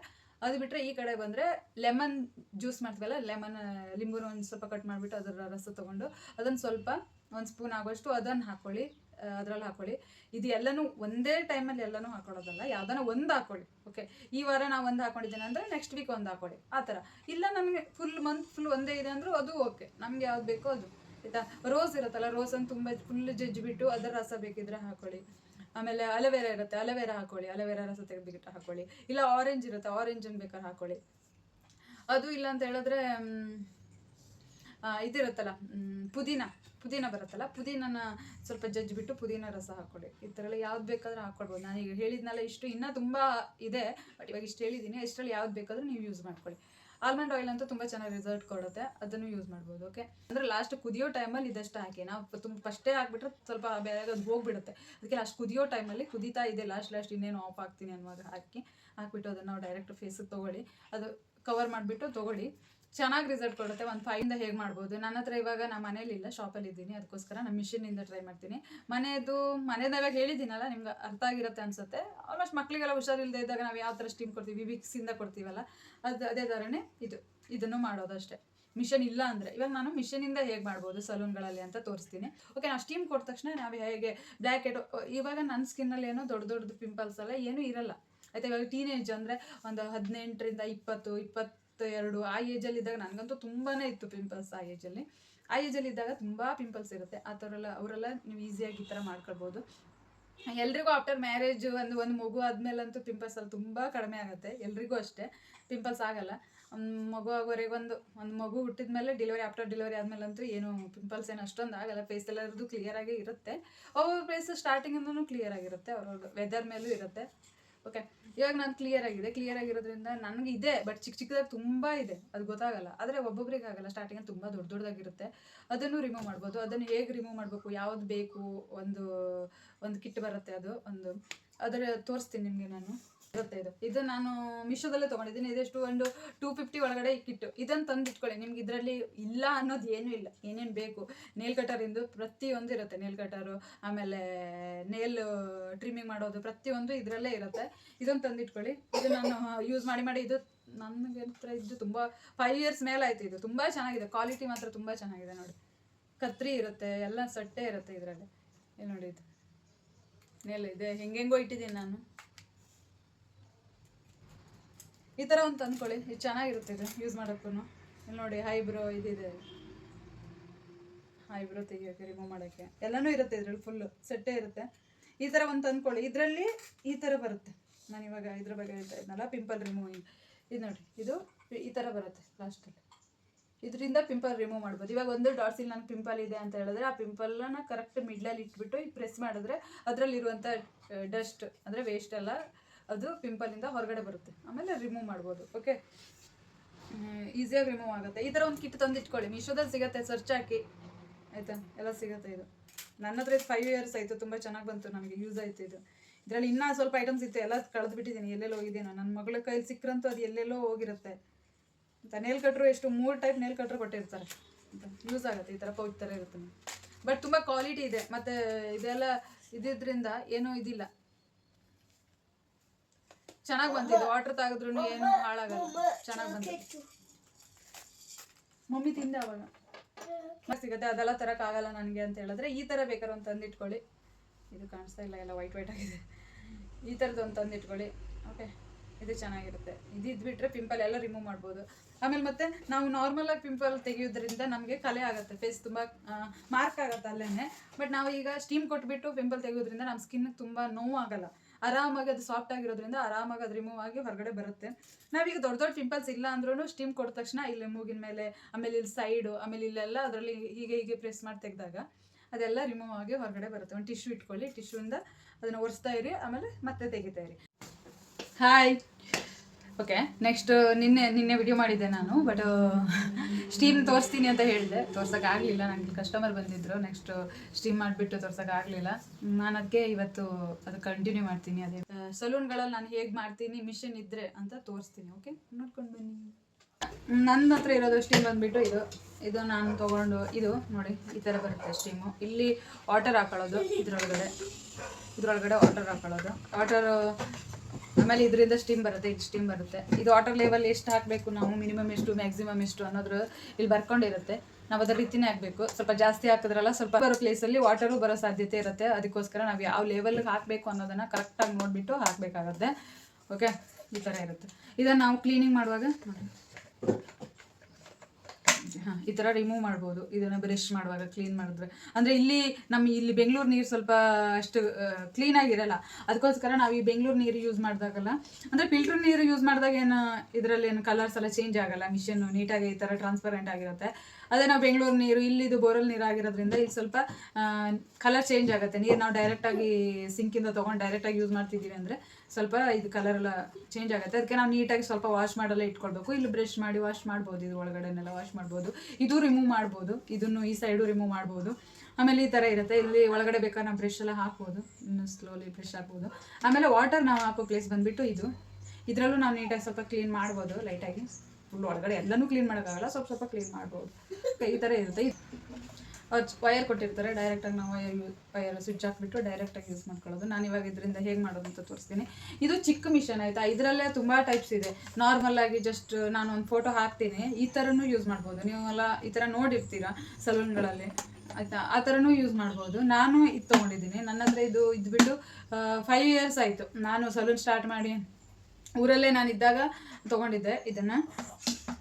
ಅದು ಬಿಟ್ಟರೆ ಈ ಕಡೆ ಬಂದರೆ ಲೆಮನ್ ಜ್ಯೂಸ್ ಮಾಡ್ತೀವಲ್ಲ ಲೆಮನ್ ಲಿಂಬುನ ಒಂದು ಸ್ವಲ್ಪ ಕಟ್ ಮಾಡಿಬಿಟ್ಟು ಅದರ ರಸ ತೊಗೊಂಡು ಅದನ್ನು ಸ್ವಲ್ಪ ಒಂದು ಸ್ಪೂನ್ ಆಗೋಷ್ಟು ಅದನ್ನು ಹಾಕ್ಕೊಳ್ಳಿ ಅದರಲ್ಲಿ ಹಾಕೊಳ್ಳಿ. ಇದು ಎಲ್ಲನೂ ಒಂದೇ ಟೈಮಲ್ಲಿ ಎಲ್ಲನೂ ಹಾಕೊಳ್ಳೋದಲ್ಲ ಯಾವ್ದಾನ ಒಂದು ಹಾಕೊಳ್ಳಿ ಓಕೆ ಈ ವಾರ ನಾವು ಒಂದು ಹಾಕೊಂಡಿದ್ದೀನಿ ಅಂದರೆ ನೆಕ್ಸ್ಟ್ ವೀಕ್ ಒಂದು ಹಾಕೊಳ್ಳಿ, ಆ ಥರ. ಇಲ್ಲ ನಮಗೆ ಫುಲ್ ಮಂತ್ ಫುಲ್ ಒಂದೇ ಇದೆ ಅಂದರೂ ಅದು ಓಕೆ ನಮ್ಗೆ ಯಾವ್ದು ಬೇಕೋ ಅದು, ಆಯ್ತಾ? ರೋಸ್ ಇರುತ್ತಲ್ಲ ರೋಸನ್ನು ತುಂಬ ಫುಲ್ ಜಜ್ಜಿಬಿಟ್ಟು ಅದರ ರಸ ಬೇಕಿದ್ರೆ ಹಾಕೊಳ್ಳಿ. ಆಮೇಲೆ ಅಲವೇರ ಇರುತ್ತೆ, ಅಲವೇರ ಹಾಕೊಳ್ಳಿ, ಅಲವೇರ ರಸ ತೆಗೆದುಬಿಟ್ಟು ಹಾಕೊಳ್ಳಿ. ಇಲ್ಲ ಆರೆಂಜ್ ಇರುತ್ತೆ ಆರೆಂಜ್ ಅನ್ನು ಬೇಕಾದ್ರೆ ಹಾಕೊಳ್ಳಿ. ಅದು ಇಲ್ಲ ಅಂತ ಹೇಳಿದ್ರೆ ಇದಿರುತ್ತಲ್ಲ ಪುದೀನ ಪುದೀನ ಬರುತ್ತಲ್ಲ, ಪುದೀನನ ಸ್ವಲ್ಪ ಜಜ್ಜಿಬಿಟ್ಟು ಪುದೀನ ರಸ ಹಾಕೊಳ್ಳಿ. ಈ ಥರ ಎಲ್ಲ ಯಾವ್ದು ಬೇಕಾದ್ರೂ ಹಾಕ್ಕೊಳ್ಬೋದು ನಾನು ಈಗ ಹೇಳಿದ್ನಲ್ಲ ಇಷ್ಟು, ಇನ್ನೂ ತುಂಬ ಇದೆ, ಬಟ್ ಇವಾಗ ಇಷ್ಟು ಹೇಳಿದ್ದೀನಿ, ಇಷ್ಟರಲ್ಲಿ ಯಾವ್ದು ಬೇಕಾದರೂ ನೀವು ಯೂಸ್ ಮಾಡ್ಕೊಳ್ಳಿ. ಆಲ್ಮಂಡ್ ಆಯಿಲ್ ಅಂತೂ ತುಂಬ ಚೆನ್ನಾಗಿ ರಿಸಲ್ಟ್ ಕೊಡುತ್ತೆ. ಅದನ್ನು ಯೂಸ್ ಮಾಡ್ಬೋದು ಓಕೆ ಅಂದರೆ ಲಾಸ್ಟ್ ಕುದಿಯೋ ಟೈಮಲ್ಲಿ ಇದಷ್ಟು ಹಾಕಿ. ನಾವು ತುಂಬ ಫಸ್ಟೇ ಹಾಕ್ಬಿಟ್ರೆ ಸ್ವಲ್ಪ ಬೇರೆ ಅದು ಹೋಗ್ಬಿಡುತ್ತೆ. ಅದಕ್ಕೆ ಲಾಸ್ಟ್ ಕುದಿಯೋ ಟೈಮಲ್ಲಿ ಕುದೀತಾ ಇದೆ ಲಾಸ್ಟ್ ಲಾಸ್ಟ್ ಇನ್ನೇನು ಆಫ್ ಹಾಕ್ತೀನಿ ಅನ್ನುವಾಗ ಹಾಕಿ, ಹಾಕ್ಬಿಟ್ಟು ಅದನ್ನು ಡೈರೆಕ್ಟ್ ಫೇಸಿಗೆ ತೊಗೊಳ್ಳಿ. ಅದು ಕವರ್ ಮಾಡಿಬಿಟ್ಟು ತೊಗೊಳ್ಳಿ. ಚೆನ್ನಾಗಿ ರಿಸಲ್ಟ್ ಕೊಡುತ್ತೆ. ಒಂದು ಫೈಯಿಂದ ಹೇಗೆ ಮಾಡ್ಬೋದು? ನನ್ನ ಹತ್ರ ಇವಾಗ ನಾನು ಮನೇಲಿ ಇಲ್ಲ ಶಾಪಲ್ಲಿ ಇದ್ದೀನಿ. ಅದಕ್ಕೋಸ್ಕರ ನಾನು ಮಿಷಿನಿಂದ ಟ್ರೈ ಮಾಡ್ತೀನಿ. ಮನೆಯದು ಮನೆಯದಾಗ ಹೇಳಿದ್ದೀನಲ್ಲ, ನಿಮ್ಗೆ ಅರ್ಥ ಆಗಿರುತ್ತೆ ಅನ್ಸುತ್ತೆ. ಆಲ್ಮೋಸ್ಟ್ ಮಕ್ಕಳಿಗೆಲ್ಲ ಹುಷಾರಿಲ್ಲದೆ ಇದ್ದಾಗ ನಾವು ಯಾವ ಥರ ಸ್ಟೀಮ್ ಕೊಡ್ತೀವಿ? ವಿಕ್ಸಿಂದ ಕೊಡ್ತೀವಲ್ಲ? ಅದು, ಅದೇ ಥರನೇ ಇದು. ಇದನ್ನು ಮಾಡೋದು ಅಷ್ಟೇ. ಮಿಷನ್ ಇಲ್ಲ ಅಂದರೆ. ಇವಾಗ ನಾನು ಮಿಷನಿಂದ ಹೇಗೆ ಮಾಡ್ಬೋದು ಸಲೂನ್ಗಳಲ್ಲಿ ಅಂತ ತೋರಿಸ್ತೀನಿ. ಓಕೆ ನಾವು ಸ್ಟೀಮ್ ಕೊಟ್ಟ ತಕ್ಷಣ ನಾವು ಹೇಗೆ ಬ್ಲ್ಯಾಕ್ ಇವಾಗ ನನ್ನ ಸ್ಕಿನ್ನಲ್ಲಿ ಏನೋ ದೊಡ್ಡ ದೊಡ್ಡದು ಪಿಂಪಲ್ಸ್ ಎಲ್ಲ ಏನೂ ಇರಲ್ಲ. ಆಯ್ತಾ, ಇವಾಗ ಟೀನೇಜ್ ಅಂದರೆ ಒಂದು ಹದಿನೆಂಟರಿಂದ ಇಪ್ಪತ್ತು ಇಪ್ಪತ್ತು ಎರಡು ಆ ಏಜಲ್ಲಿ ಇದ್ದಾಗ ನನಗಂತೂ ತುಂಬಾ ಇತ್ತು ಪಿಂಪಲ್ಸ್ ಆ ಏಜಲ್ಲಿ ಆ ಏಜಲ್ಲಿ ಇದ್ದಾಗ ತುಂಬ ಪಿಂಪಲ್ಸ್ ಇರುತ್ತೆ. ಆ ಥರ ಎಲ್ಲ ಅವರೆಲ್ಲ ನೀವು ಈಸಿಯಾಗಿ ಈ ಥರ ಮಾಡ್ಕೊಳ್ಬೋದು. ಎಲ್ರಿಗೂ ಆಫ್ಟರ್ ಮ್ಯಾರೇಜ್ ಒಂದು ಒಂದು ಮಗು ಆದಮೇಲಂತೂ ಪಿಂಪಲ್ಸ್ ಅಲ್ಲಿ ತುಂಬ ಕಡಿಮೆ ಆಗುತ್ತೆ. ಎಲ್ರಿಗೂ ಅಷ್ಟೇ. ಪಿಂಪಲ್ಸ್ ಆಗಲ್ಲ. ಮಗು ಆಗೋವರೆಗೆ ಒಂದು ಒಂದು ಮಗು ಹುಟ್ಟಿದ ಮೇಲೆ ಡೆಲಿವರಿ ಆಫ್ಟರ್ ಡೆಲಿವರಿ ಆದಮೇಲಂತೂ ಏನು ಪಿಂಪಲ್ಸ್ ಏನು ಅಷ್ಟೊಂದು ಆಗಲ್ಲ. ಫೇಸ್ ಎಲ್ಲರದ್ದು ಕ್ಲಿಯರ್ ಆಗಿ ಇರುತ್ತೆ. ಒಬ್ಬೊಬ್ಬ ಫೇಸ್ ಸ್ಟಾರ್ಟಿಂಗಿಂದನೂ ಕ್ಲಿಯರ್ ಆಗಿರುತ್ತೆ. ಅವ್ರವ್ರ ವೆದರ್ ಮೇಲೂ ಇರುತ್ತೆ. ಓಕೆ ಇವಾಗ ನಾನು ಕ್ಲಿಯರ್ ಆಗಿದೆ. ಕ್ಲಿಯರ್ ಆಗಿರೋದ್ರಿಂದ ನನಗೆ ಇದೆ ಬಟ್ ಚಿಕ್ಕ ಚಿಕ್ಕದಾಗಿ ತುಂಬ ಇದೆ. ಅದು ಗೊತ್ತಾಗಲ್ಲ. ಆದರೆ ಒಬ್ಬೊಬ್ರಿಗೆ ಆಗಲ್ಲ ಸ್ಟಾರ್ಟಿಂಗ್ ತುಂಬ ದೊಡ್ಡ ದೊಡ್ಡದಾಗಿರುತ್ತೆ. ಅದನ್ನು ರಿಮೂವ್ ಮಾಡ್ಬೋದು. ಅದನ್ನು ಹೇಗೆ ರಿಮೂವ್ ಮಾಡಬೇಕು? ಯಾವ್ದು ಬೇಕು? ಒಂದು ಒಂದು ಕಿಟ್ ಬರುತ್ತೆ ಅದು? ಒಂದು ಅದರ ತೋರಿಸ್ತೀನಿ ನಿಮಗೆ ನಾನು. ಇರುತ್ತೆ ಇದು. ನಾನು ಮಿಶೋದಲ್ಲೇ ತಗೊಂಡಿದ್ದೀನಿ. ಇದೆಷ್ಟು ಒಂದು ಟೂ ಫಿಫ್ಟಿ ಒಳಗಡೆ ಕಿಟ್ಟು. ಇದನ್ನು ತಂದು ಇಟ್ಕೊಳ್ಳಿ ನಿಮ್ಗೆ ಇದರಲ್ಲಿ ಇಲ್ಲ ಅನ್ನೋದು ಏನೂ ಇಲ್ಲ. ಏನೇನು ಬೇಕು? ನೇಲ್ ಕಟರಿಂದು ಪ್ರತಿಯೊಂದು ಇರುತ್ತೆ. ನೇಲ್ ಕಟರು ಆಮೇಲೆ ನೇಲ್ ಟ್ರಿಮ್ಮಿಂಗ್ ಮಾಡೋದು ಪ್ರತಿಯೊಂದು ಇದರಲ್ಲೇ ಇರುತ್ತೆ. ಇದನ್ನು ತಂದಿಟ್ಕೊಳ್ಳಿ. ಇದು ನಾನು ಯೂಸ್ ಮಾಡಿ ಮಾಡಿ ಇದು ನನಗೆ ಇದು ತುಂಬ ಫೈವ್ ಇಯರ್ಸ್ ಮೇಲೆ ಆಯ್ತು ಇದು. ತುಂಬ ಚೆನ್ನಾಗಿದೆ. ಕ್ವಾಲಿಟಿ ಮಾತ್ರ ತುಂಬ ಚೆನ್ನಾಗಿದೆ ನೋಡಿ. ಕತ್ರಿ ಇರುತ್ತೆ. ಎಲ್ಲ ಸಟ್ಟೆ ಇರುತ್ತೆ ಇದರಲ್ಲಿ. ಇಲ್ಲಿ ನೋಡಿ ಇದು. ನೇಲ್ ಇದೆ. ಹೆಂಗೆಂಗೋ ಇಟ್ಟಿದ್ದೀನಿ ನಾನು. ಈ ಥರ ಒಂದು ತಂದ್ಕೊಳ್ಳಿ. ಇದು ಚೆನ್ನಾಗಿರುತ್ತೆ ಇದು. ಯೂಸ್ ಮಾಡೋಕ್ಕೂ ಇಲ್ಲಿ ನೋಡಿ ಹೈಬ್ರೋ ಇದಿದೆ. ಐಬ್ರೋ ತೆಗಿಯೋಕ್ಕೆ ರಿಮೂವ್ ಮಾಡೋಕ್ಕೆ. ಎಲ್ಲನೂ ಇರುತ್ತೆ ಇದರಲ್ಲಿ ಫುಲ್ಲು ಸೆಟ್ಟೇ ಇರುತ್ತೆ. ಈ ಥರ ಒಂದು ತಂದ್ಕೊಳ್ಳಿ. ಇದರಲ್ಲಿ ಈ ಥರ ಬರುತ್ತೆ. ನಾನು ಇವಾಗ ಇದ್ರ ಬಗ್ಗೆ ಹೇಳ್ತಾ ಇದ್ನಲ್ಲ ಪಿಂಪಲ್ ರಿಮೂವಿಂಗ್ ಇದು ನೋಡಿ, ಇದು ಈ ಥರ ಬರುತ್ತೆ ಲಾಸ್ಟಲ್ಲಿ ಇದರಿಂದ ಪಿಂಪಲ್ ರಿಮೂವ್ ಮಾಡ್ಬೋದು. ಇವಾಗ ಒಂದು ಡಾಟ್ಸಲ್ಲಿ ನನಗೆ ಪಿಂಪಲ್ ಇದೆ ಅಂತ ಹೇಳಿದ್ರೆ, ಆ ಪಿಂಪಲ್ನ ಕರೆಕ್ಟ್ ಮಿಡ್ಲಲ್ಲಿ ಇಟ್ಬಿಟ್ಟು ಈಗ ಪ್ರೆಸ್ ಮಾಡಿದ್ರೆ ಅದರಲ್ಲಿರುವಂಥ ಡಸ್ಟ್ ಅಂದರೆ ವೇಸ್ಟ್ ಎಲ್ಲ ಅದು ಪಿಂಪಲಿಂದ ಹೊರಗಡೆ ಬರುತ್ತೆ. ಆಮೇಲೆ ರಿಮೂವ್ ಮಾಡ್ಬೋದು ಓಕೆ ಈಸಿಯಾಗಿ ರಿಮೂವ್ ಆಗುತ್ತೆ. ಈ ಥರ ಒಂದು ಕಿಟ್ ತಂದು ಇಟ್ಕೊಳ್ಳಿ. ಮೀಶೋದಲ್ಲಿ ಸಿಗುತ್ತೆ ಸರ್ಚ್ ಹಾಕಿ. ಆಯಿತಾ? ಎಲ್ಲ ಸಿಗುತ್ತೆ ಇದು. ನನ್ನ ಹತ್ರ ಫೈವ್ ಇಯರ್ಸ್ ಆಯಿತು, ತುಂಬ ಚೆನ್ನಾಗಿ ಬಂತು ನನಗೆ ಯೂಸ್ ಆಯಿತು ಇದು. ಇದರಲ್ಲಿ ಇನ್ನೂ ಸ್ವಲ್ಪ ಐಟಮ್ಸ್ ಇತ್ತು, ಎಲ್ಲ ಕಳೆದು ಬಿಟ್ಟಿದ್ದೀನಿ ಎಲ್ಲೆಲ್ಲೋ ಹೋಗಿದ್ದೇನೋ. ನನ್ನ ಮಗಳ ಕೈಲಿ ಸಿಕ್ಕರಂತೂ ಅದು ಎಲ್ಲೆಲ್ಲೋ ಹೋಗಿರುತ್ತೆ. ಅಂತ ನೇಲ್ ಕಟ್ರು ಎಷ್ಟು, ಮೂರು ಟೈಪ್ ನೇಲ್ ಕಟ್ರು ಕೊಟ್ಟಿರ್ತಾರೆ. ಯೂಸ್ ಆಗುತ್ತೆ, ಈ ಥರ ಪೌಚ್ ಥರ ಇರುತ್ತೆ. ಬಟ್ ತುಂಬ ಕ್ವಾಲಿಟಿ ಇದೆ. ಮತ್ತು ಇದೆಲ್ಲ ಇದ್ರಿಂದ ಏನೂ ಇದಿಲ್ಲ. ಚೆನ್ನಾಗಿ ಬಂದಿದೆ. ವಾಟರ್ ತಾಗಿದ್ರು ಏನು ಹಾಳಾಗಲ್ಲ. ಚೆನ್ನಾಗಿ ಬಂದಿದೆ. ಮಮ್ಮಿ ತಿಂದೆ ಮತ್ತೆ ಸಿಗುತ್ತೆ. ಅದೆಲ್ಲ ತರಕ್ಕಾಗಲ್ಲ ನನಗೆ ಅಂತ ಹೇಳಿದ್ರೆ ಈ ಥರ ಬೇಕಾದ್ರೆ ಒಂದು ತಂದಿಟ್ಕೊಳ್ಳಿ ಇದು ಕಾಣಿಸ್ತಾ ಇಲ್ಲ, ಎಲ್ಲ ವೈಟ್ ವೈಟ್ ಆಗಿದೆ. ಈ ಥರದ್ದು ಒಂದು ತಂದಿಟ್ಕೊಳ್ಳಿ ಓಕೆ ಇದು ಚೆನ್ನಾಗಿರುತ್ತೆ. ಇದು ಇದ್ಬಿಟ್ರೆ ಪಿಂಪಲ್ ಎಲ್ಲ ರಿಮೂವ್ ಮಾಡ್ಬೋದು. ಆಮೇಲೆ ಮತ್ತೆ ನಾವು ನಾರ್ಮಲ್ ಆಗಿ ಪಿಂಪಲ್ ತೆಗೆಯೋದ್ರಿಂದ ನಮಗೆ ಕಲೆ ಆಗುತ್ತೆ. ಫೇಸ್ ತುಂಬ ಮಾರ್ಕ್ ಆಗುತ್ತೆ ಅಲ್ಲೇ ಬಟ್ ನಾವು ಈಗ ಸ್ಟೀಮ್ ಕೊಟ್ಬಿಟ್ಟು ಪಿಂಪಲ್ ತೆಗೆಯೋದ್ರಿಂದ ನಮ್ಮ ಸ್ಕಿನ್ಗೆ ತುಂಬ ಆಗಲ್ಲ. ಆರಾಮಾಗಿ ಅದು ಸಾಫ್ಟ್ ಆಗಿರೋದ್ರಿಂದ ಆರಾಮಾಗಿ ಅದು ರಿಮೂವ್ ಆಗಿ ಹೊರಗಡೆ ಬರುತ್ತೆ. ನಾವೀಗ ದೊಡ್ಡ ದೊಡ್ಡ ಪಿಂಪಲ್ಸ್ ಇಲ್ಲ ಅಂದ್ರೂ ಸ್ಟೀಮ್ ಕೊಟ್ಟ ತಕ್ಷಣ ಇಲ್ಲಿ ಮೂಗಿನ ಮೇಲೆ, ಆಮೇಲೆ ಇಲ್ಲಿ ಸೈಡು ಆಮೇಲೆ ಇಲ್ಲೆಲ್ಲ ಅದರಲ್ಲಿ ಹೀಗೆ ಹೀಗೆ ಪ್ರೆಸ್ ಮಾಡಿ ತೆಗೆದಾಗ ಅದೆಲ್ಲ ರಿಮೂವ್ ಆಗಿ ಹೊರಗಡೆ ಬರುತ್ತೆ. ಒಂದು ಟಿಶ್ಯೂ ಇಟ್ಕೊಳ್ಳಿ ಟಿಶ್ಯೂಯಿಂದ ಅದನ್ನು ಒರೆಸ್ತಾ ಇರಿ, ಆಮೇಲೆ ಮತ್ತೆ ತೆಗಿತಾ ಇರಿ. ಹಾಯ್ ಓಕೆ ನೆಕ್ಸ್ಟ್ ನಿನ್ನೆ ನಿನ್ನೆ ವಿಡಿಯೋ ಮಾಡಿದ್ದೆ ನಾನು ಬಟ್ ಸ್ಟೀಮ್ ತೋರಿಸ್ತೀನಿ ಅಂತ ಹೇಳಿದೆ. ತೋರ್ಸೋಕ್ಕಾಗಲಿಲ್ಲ ನನಗೆ ಕಸ್ಟಮರ್ ಬಂದಿದ್ದರು ನೆಕ್ಸ್ಟ್ ಸ್ಟೀಮ್ ಮಾಡಿಬಿಟ್ಟು ತೋರ್ಸೋಕ್ಕಾಗಲಿಲ್ಲ ನಾನು ಅದಕ್ಕೆ ಇವತ್ತು, ಅದು ಕಂಟಿನ್ಯೂ ಮಾಡ್ತೀನಿ ಅದೇ. ಸಲೂನ್ಗಳಲ್ಲಿ ನಾನು ಹೇಗೆ ಮಾಡ್ತೀನಿ ಮಿಷಿನ್ ಇದ್ದರೆ ಅಂತ ತೋರಿಸ್ತೀನಿ ಓಕೆ ನೋಡ್ಕೊಂಡು ಬನ್ನಿ. ನನ್ನ ಹತ್ರ ಇರೋದು ಸ್ಟೀಮ್ ಬಂದುಬಿಟ್ಟು ಇದು. ಇದು ನಾನು ತೊಗೊಂಡು, ಇದು ನೋಡಿ, ಈ ಥರ ಬರುತ್ತೆ ಸ್ಟೀಮು ಇಲ್ಲಿ ವಾಟರ್ ಹಾಕೊಳ್ಳೋದು ಇದರೊಳಗಡೆ. ಇದರೊಳಗಡೆ ವಾಟರ್ ಹಾಕೊಳ್ಳೋದು. ವಾಟರ್ ಆಮೇಲೆ ಇದರಿಂದ ಸ್ಟೀಮ್ ಬರುತ್ತೆ, ಇದು ಸ್ಟೀಮ್ ಬರುತ್ತೆ. ಇದು ವಾಟರ್ ಲೆವೆಲ್ ಎಷ್ಟು ಹಾಕಬೇಕು ನಾವು ಮಿನಿಮಮ್ ಎಷ್ಟು ಮ್ಯಾಕ್ಸಿಮಮ್ ಎಷ್ಟು ಅನ್ನೋದ್ರ ಇಲ್ಲಿ ಬರ್ಕೊಂಡಿರುತ್ತೆ. ನಾವು ಅದರ ರೀತಿನೇ ಆಗಬೇಕು ಸ್ವಲ್ಪ ಜಾಸ್ತಿ ಹಾಕಿದ್ರಲ್ಲ ಸ್ವಲ್ಪ ಬರೋ ಪ್ಲೇಸಲ್ಲಿ ವಾಟರು ಬರೋ ಸಾಧ್ಯತೆ ಇರುತ್ತೆ. ಅದಕ್ಕೋಸ್ಕರ ನಾವು ಯಾವ ಲೆವೆಲ್ಗೆ ಹಾಕಬೇಕು ಅನ್ನೋದನ್ನು ಕರೆಕ್ಟಾಗಿ ನೋಡಿಬಿಟ್ಟು ಹಾಕಬೇಕಾಗತ್ತೆ. ಓಕೆ ಈ ಥರ ಇರುತ್ತೆ. ಇದನ್ನು ನಾವು ಕ್ಲೀನಿಂಗ್ ಮಾಡುವಾಗ ಈ ತರ ರಿಮೂವ್ ಮಾಡ್ಬೋದು. ಇದನ್ನ ಬ್ರಷ್ ಮಾಡುವಾಗ ಕ್ಲೀನ್ ಮಾಡಿದ್ರೆ. ಅಂದ್ರೆ ಇಲ್ಲಿ ನಮ್ಮ ಇಲ್ಲಿ ಬೆಂಗಳೂರು ನೀರು ಸ್ವಲ್ಪ ಅಷ್ಟು ಕ್ಲೀನಾಗಿರಲ್ಲ ಅದಕ್ಕೋಸ್ಕರ ನಾವು ಈ ಬೆಂಗಳೂರು ನೀರು ಯೂಸ್ ಮಾಡಿದಾಗಲ್ಲ. ಅಂದ್ರೆ ಫಿಲ್ಟರ್ ನೀರು ಯೂಸ್ ಮಾಡಿದಾಗ ಏನು, ಇದರಲ್ಲಿ ಏನು ಕಲರ್ಸ್ ಎಲ್ಲ ಚೇಂಜ್ ಆಗಲ್ಲ. ಮಿಷನ್ನು ನೀಟಾಗಿ ಈ ತರ ಟ್ರಾನ್ಸ್ಪರೆಂಟ್ ಆಗಿರುತ್ತೆ. ಅದೇ ನಾವು ಬೆಂಗಳೂರು ನೀರು ಇಲ್ಲಿದು ಬೋರಲ್ ನೀರು ಆಗಿರೋದ್ರಿಂದ ಇಲ್ಲಿ ಸ್ವಲ್ಪ ಕಲರ್ ಚೇಂಜ್ ಆಗುತ್ತೆ. ನೀರು ನಾವು ಡೈರೆಕ್ಟಾಗಿ ಸಿಂಕಿಂದ ತೊಗೊಂಡು ಡೈರೆಕ್ಟಾಗಿ ಯೂಸ್ ಮಾಡ್ತಿದ್ದೀವಿ ಅಂದರೆ ಸ್ವಲ್ಪ ಇದು ಕಲರ್ ಎಲ್ಲ ಚೇಂಜ್ ಆಗುತ್ತೆ. ಅದಕ್ಕೆ ನಾವು ನೀಟಾಗಿ ಸ್ವಲ್ಪ ವಾಶ್ ಮಾಡಲ್ಲ ಇಟ್ಕೊಳ್ಬೇಕು. ಇಲ್ಲಿ ಬ್ರಷ್ ಮಾಡಿ ವಾಶ್ ಮಾಡ್ಬೋದು. ಇದು ಒಳಗಡೆನೆಲ್ಲ ವಾಶ್ ಮಾಡ್ಬೋದು. ಇದು ರಿಮೂವ್ ಮಾಡ್ಬೋದು. ಇದನ್ನು ಈ ಸೈಡು ರಿಮೂವ್ ಮಾಡ್ಬೋದು. ಆಮೇಲೆ ಈ ಥರ ಇರುತ್ತೆ. ಇಲ್ಲಿ ಒಳಗಡೆ ಬೇಕಾದ್ರೆ ನಾವು ಬ್ರಷ್ ಎಲ್ಲ ಹಾಕ್ಬೋದು. ಇನ್ನು ಸ್ಲೋಲಿ ಬ್ರಷ್ ಹಾಕ್ಬೋದು. ಆಮೇಲೆ ವಾಟರ್ ನಾವು ಹಾಕೋ ಪ್ಲೇಸ್ ಬಂದುಬಿಟ್ಟು ಇದು. ಇದರಲ್ಲೂ ನಾವು ನೀಟಾಗಿ ಸ್ವಲ್ಪ ಕ್ಲೀನ್ ಮಾಡ್ಬೋದು ಲೈಟಾಗಿ ಫುಲ್ ಒಳಗಡೆ ಎಲ್ಲನೂ ಕ್ಲೀನ್ ಮಾಡೋಕ್ಕಾಗಲ್ಲ, ಸ್ವಲ್ಪ ಸ್ವಲ್ಪ ಕ್ಲೀನ್ ಮಾಡ್ಬೋದು. ಈ ಥರ ಇರುತ್ತೆ. ವೈರ್ ಕೊಟ್ಟಿರ್ತಾರೆ ಡೈರೆಕ್ಟಾಗಿ ನಾವು ವೈರ್ ಸ್ವಿಚ್ ಹಾಕ್ಬಿಟ್ಟು ಡೈರೆಕ್ಟಾಗಿ ಯೂಸ್ ಮಾಡ್ಕೊಳ್ಳೋದು. ನಾನು ಇವಾಗ ಇದರಿಂದ ಹೇಗೆ ಮಾಡೋದು ಅಂತ ತೋರಿಸ್ತೀನಿ. ಇದು ಚಿಕ್ಕ ಮಿಷನ್ ಆಯಿತಾ? ಇದರಲ್ಲೇ ತುಂಬ ಟೈಪ್ಸ್ ಇದೆ. ನಾರ್ಮಲ್ ಆಗಿ ಜಸ್ಟ್ ನಾನು ಒಂದು ಫೋಟೋ ಹಾಕ್ತೀನಿ. ಈ ಥರನೂ ಯೂಸ್ ಮಾಡ್ಬೋದು. ನೀವೆಲ್ಲ ಈ ಥರ ನೋಡಿರ್ತೀರಾ ಸಲೂನ್ಗಳಲ್ಲಿ? ಆಯಿತಾ? ಆ ಥರನೂ ಯೂಸ್ ಮಾಡ್ಬೋದು. ನಾನು ಇದು ತೊಗೊಂಡಿದ್ದೀನಿ. ನನ್ನ ಇದು ಇದ್ಬಿಟ್ಟು ಫೈವ್ ಇಯರ್ಸ್ ಆಯಿತು. ನಾನು ಸಲೂನ್ ಸ್ಟಾರ್ಟ್ ಮಾಡಿ ಊರಲ್ಲೇ ನಾನು ಇದ್ದಾಗ ತೊಗೊಂಡಿದ್ದೆ ಇದನ್ನು.